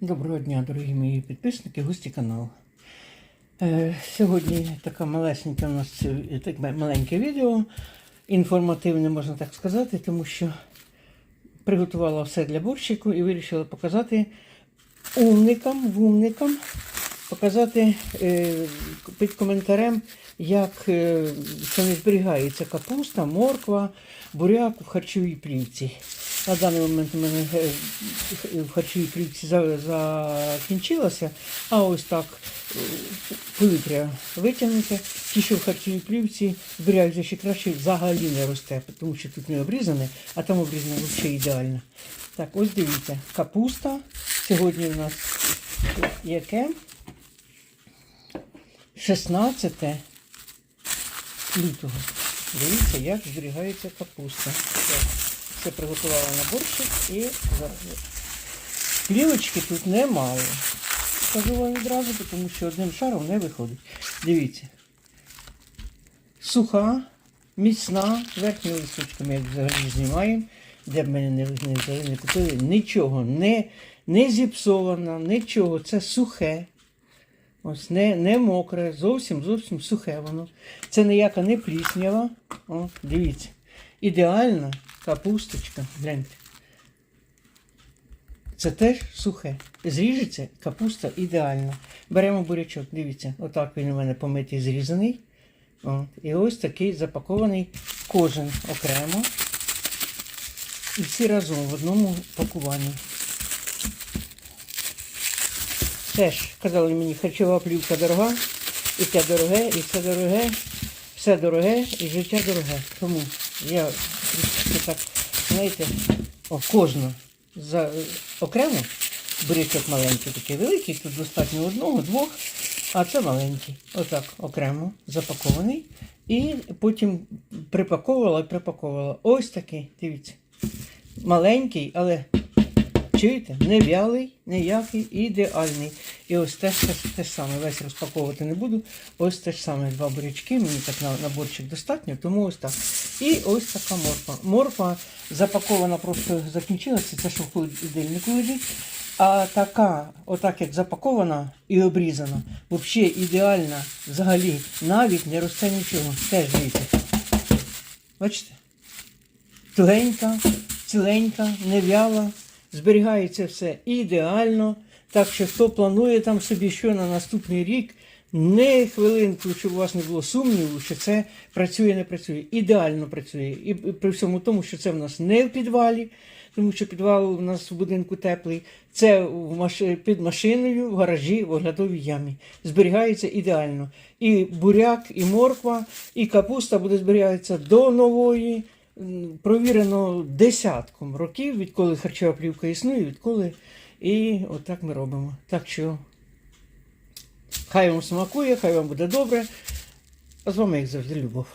Доброго дня, дорогі мої підписники, гості каналу. Е, сьогодні така малесенька у нас е, так, маленьке відео, інформативне, можна так сказати, тому що приготувала все для борщику і вирішила показати умникам, вумникам, показати е, під коментарем, як це не зберігається капуста, морква, буряк в харчовій плівці. На даний момент у мене е, в харчовій плівці за- закінчилося, а ось так е, повітря витягнуте. Ті, що в харчовій плівці зберігаються ще краще, взагалі не росте, тому що тут не обрізане, а там обрізане взагалі ідеально. Так, ось дивіться, капуста. Сьогодні у нас яке? 16 лютого. Дивіться, як зберігається капуста. Це приготувала на борщик і зараз. Плівочки тут немає. Скажу вам відразу, тому що одним шаром не виходить. Дивіться. Суха, міцна, верхніми листочками, як взагалі знімаємо, де б мене не, не, не купили, нічого, не, не зіпсовано, нічого. Це сухе. Ось не, не мокре, зовсім зовсім сухе воно. Це ніяка не пліснява. О, дивіться. Ідеальна капусточка. Гляньте. Це теж сухе. Зріжеться капуста ідеальна. Беремо бурячок, дивіться, отак він у мене помитий зрізаний. От. І ось такий запакований кожен окремо. І всі разом в одному пакуванні. Теж казали мені, харчова плівка дорога, і те дороге, і це дороге, все дороге, і життя дороге. Тому я трішки так, знаєте, о, кожну за, окремо, бурячок маленький, такий великий, тут достатньо одного, двох, а це маленький. Отак окремо запакований. І потім припаковувала і припаковувала. Ось такий, дивіться. Маленький, але Чуєте? Не вялий, ніякий, ідеальний. І ось теж те, саме. Весь розпаковувати не буду. Ось те ж саме два бурячки. Мені так на, на борщик достатньо, тому ось так. І ось така морква. Морква запакована, просто закінчилася, це що в холодильнику лежить. А така, отак як запакована і обрізана, взагалі ідеальна, взагалі, навіть не росте нічого. Теж дивіться. Бачите? тугенька, ціленька, не вяла, зберігається все ідеально. Так що хто планує там собі що на наступний рік, не хвилинку, щоб у вас не було сумніву, що це працює, не працює. Ідеально працює. І при всьому тому, що це в нас не в підвалі, тому що підвал у нас в будинку теплий. Це в маш... під машиною, в гаражі, в оглядовій ямі. Зберігається ідеально. І буряк, і морква, і капуста буде зберігатися до нової. Провірено десятком років, відколи харчова плівка існує, відколи. І отак ми робимо. Так що хай вам смакує, хай вам буде добре. А з вами, як завжди, любов.